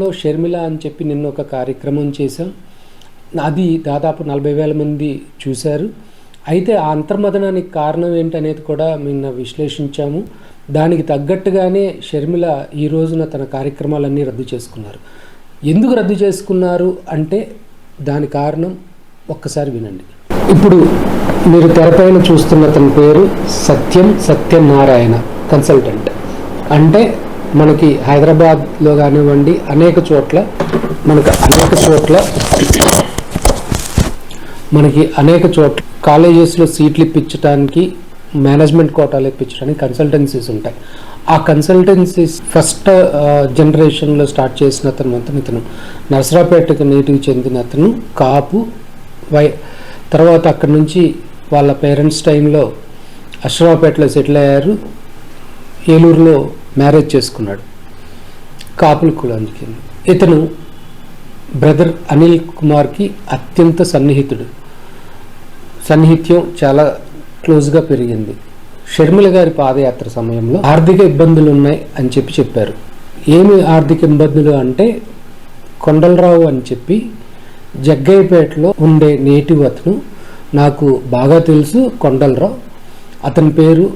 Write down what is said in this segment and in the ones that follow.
లో షర్మిల అని చెప్పి నిన్న ఒక కార్యక్రమం చేశాం. అది దాదాపు నలభై వేల మంది చూశారు. అయితే ఆ అంతర్మదనానికి కారణం ఏంటనేది కూడా నిన్న విశ్లేషించాము. దానికి తగ్గట్టుగానే షర్మిల ఈ రోజున తన కార్యక్రమాలన్నీ రద్దు చేసుకున్నారు. ఎందుకు రద్దు చేసుకున్నారు అంటే దాని కారణం ఒక్కసారి వినండి. ఇప్పుడు మీరు తెరపైన చూస్తున్న తన పేరు సత్యం సత్యనారాయణ కన్సల్టెంట్. అంటే మనకి హైదరాబాద్లో కానివ్వండి అనేక చోట్ల మనకు అనేక చోట్ల మనకి అనేక చోట్ల కాలేజెస్లో సీట్లు ఇప్పించడానికి మేనేజ్మెంట్ కోటాలు ఇప్పించడానికి కన్సల్టెన్సీస్ ఉంటాయి. ఆ కన్సల్టెన్సీస్ ఫస్ట్ జనరేషన్లో స్టార్ట్ చేసిన అతను అతను ఇతను. నర్సరాపేటకు నేటికి చెందిన అతను కాపు. వై తర్వాత అక్కడి నుంచి వాళ్ళ పేరెంట్స్ టైంలో అశ్రాపేటలో సెటిల్ అయ్యారు. ఏలూరులో మ్యారేజ్ చేసుకున్నాడు. కాపుల కులానికి ఇతను బ్రదర్ అనిల్ కుమార్కి అత్యంత సన్నిహితుడు. సన్నిహిత్యం చాలా క్లోజ్గా పెరిగింది. షర్మిల గారి పాదయాత్ర సమయంలో ఆర్థిక ఇబ్బందులు ఉన్నాయి అని చెప్పి చెప్పారు. ఏమి ఆర్థిక ఇబ్బందులు అంటే కొండలరావు అని చెప్పి జగ్గయ్యపేటలో ఉండే నేటివ్ అతను నాకు బాగా తెలుసు కొండలరావు. అతని పేరు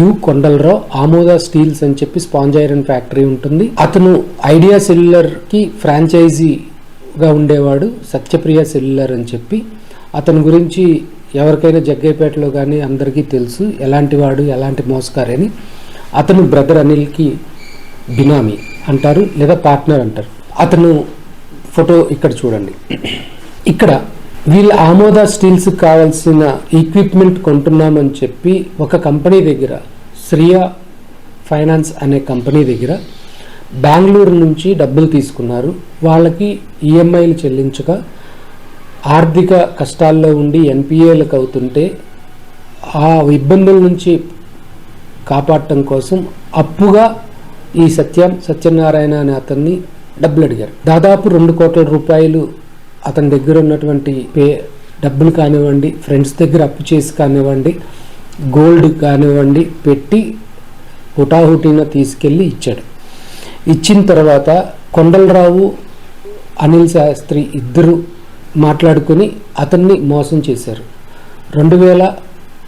యు కొండలరావు ఆమోద స్టీల్స్ అని చెప్పి స్పాంజ్ ఐరన్ ఫ్యాక్టరీ ఉంటుంది. అతను ఐడియా సెల్యులర్కి ఫ్రాంచైజీగా ఉండేవాడు సత్యప్రియ సెల్యులర్ అని చెప్పి. అతని గురించి ఎవరికైనా జగ్గైపేటలో కానీ అందరికీ తెలుసు ఎలాంటి వాడు ఎలాంటి మోసకారి అని. అతను బ్రదర్ అనిల్కి బినామీ అంటారు లేదా పార్ట్నర్ అంటారు. అతను ఫోటో ఇక్కడ చూడండి. ఇక్కడ వీళ్ళ ఆమోద స్టీల్స్ కావాల్సిన ఈక్విప్మెంట్ కొంటున్నామని చెప్పి ఒక కంపెనీ దగ్గర శ్రియా ఫైనాన్స్ అనే కంపెనీ దగ్గర బెంగళూరు నుంచి డబ్బులు తీసుకున్నారు. వాళ్ళకి ఈఎంఐలు చెల్లించక ఆర్థిక కష్టాల్లో ఉండి ఎన్పిఏలకు అవుతుంటే ఆ ఇబ్బందుల నుంచి కాపాడటం కోసం అప్పుగా ఈ సత్యం సత్యనారాయణ అనే అతన్ని డబ్బులు అడిగారు. దాదాపు రెండు కోట్ల రూపాయలు అతని దగ్గర ఉన్నటువంటి పే డబ్బులు కానివ్వండి ఫ్రెండ్స్ దగ్గర అప్పు చేసి కానివ్వండి గోల్డ్ కానివ్వండి పెట్టి హుటాహుటిన తీసుకెళ్ళి ఇచ్చాడు. ఇచ్చిన తర్వాత కొండలరావు అనిల్ శాస్త్రి ఇద్దరు మాట్లాడుకొని అతన్ని మోసం చేశారు. రెండు వేల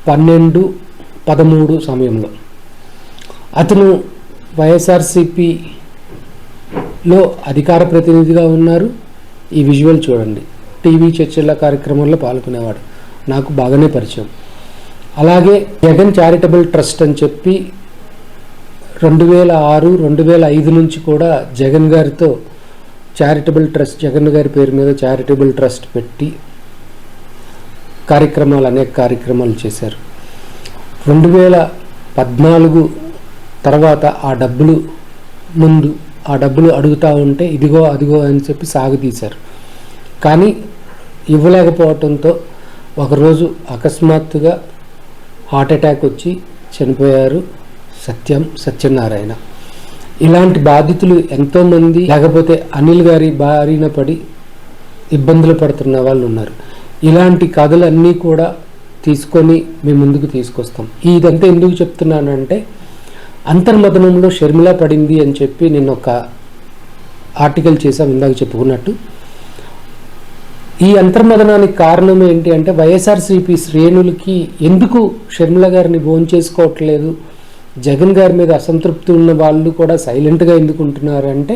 పన్నెండు పదమూడు సమయంలో. అతను వైఎస్ఆర్సిపిలో అధికార ప్రతినిధిగా ఉన్నారు. ఈ విజువల్ చూడండి. టీవీ చర్చల కార్యక్రమంలో పాల్గొనేవాడు. నాకు బాగానే పరిచయం. అలాగే జగన్ చారిటబుల్ ట్రస్ట్ అని చెప్పి రెండు వేల ఆరు రెండు వేల ఐదు నుంచి కూడా జగన్ గారితో చారిటబుల్ ట్రస్ట్ జగన్ గారి పేరు మీద చారిటబుల్ ట్రస్ట్ పెట్టి కార్యక్రమాలు అనేక కార్యక్రమాలు చేశారు. రెండు వేల పద్నాలుగు తర్వాత ఆ డబ్బులు ముందు ఆ డబ్బులు అడుగుతూ ఉంటే ఇదిగో అదిగో అని చెప్పి సాగుతీశారు. కానీ ఇవ్వలేకపోవటంతో ఒకరోజు అకస్మాత్తుగా హార్ట్ అటాక్ వచ్చి చనిపోయారు సత్యం సత్యనారాయణ. ఇలాంటి బాధితులు ఎంతోమంది లేకపోతే అనిల్ గారి బారిన పడి ఇబ్బందులు పడుతున్న వాళ్ళు ఉన్నారు. ఇలాంటి కథలన్నీ కూడా తీసుకొని మేము ముందుకు తీసుకొస్తాం. ఇదంతా ఎందుకు చెప్తున్నానంటే అంతర్మదనంలో షర్మిల పడింది అని చెప్పి నేను ఒక ఆర్టికల్ చేశాం ఇందాక చెప్పుకున్నట్టు. ఈ అంతర్మదనానికి కారణం ఏంటి అంటే వైఎస్ఆర్సీపీ శ్రేణులకి ఎందుకు షర్మిల గారిని భోజనం చేసుకోవట్లేదు జగన్ గారి మీద అసంతృప్తి ఉన్న వాళ్ళు కూడా సైలెంట్గా ఎందుకు ఉంటున్నారు అంటే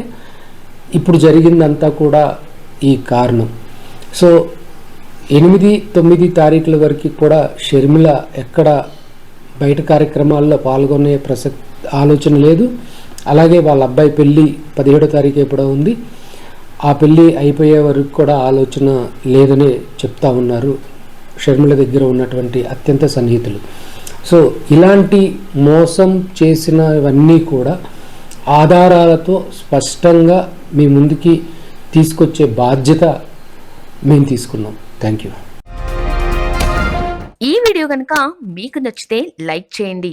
ఇప్పుడు జరిగిందంతా కూడా ఈ కారణం. సో ఎనిమిది తొమ్మిది తారీఖుల వరకు కూడా షర్మిల ఎక్కడ బయట కార్యక్రమాల్లో పాల్గొనే ప్రసక్తి ఆలోచన లేదు. అలాగే వాళ్ళ అబ్బాయి పెళ్ళి పదిహేడో తారీఖు ఎప్పుడో ఉంది. ఆ పెళ్ళి అయిపోయే వరకు కూడా ఆలోచన లేదనే చెప్తా ఉన్నారు షర్మిల దగ్గర ఉన్నటువంటి అత్యంత సన్నిహితులు. సో ఇలాంటి మోసం చేసినవన్నీ కూడా ఆధారాలతో స్పష్టంగా మీ ముందుకి తీసుకొచ్చే బాధ్యత మేము తీసుకున్నాం. థ్యాంక్ యూ ఈ వీడియో కనుక మీకు నచ్చితే లైక్ చేయండి.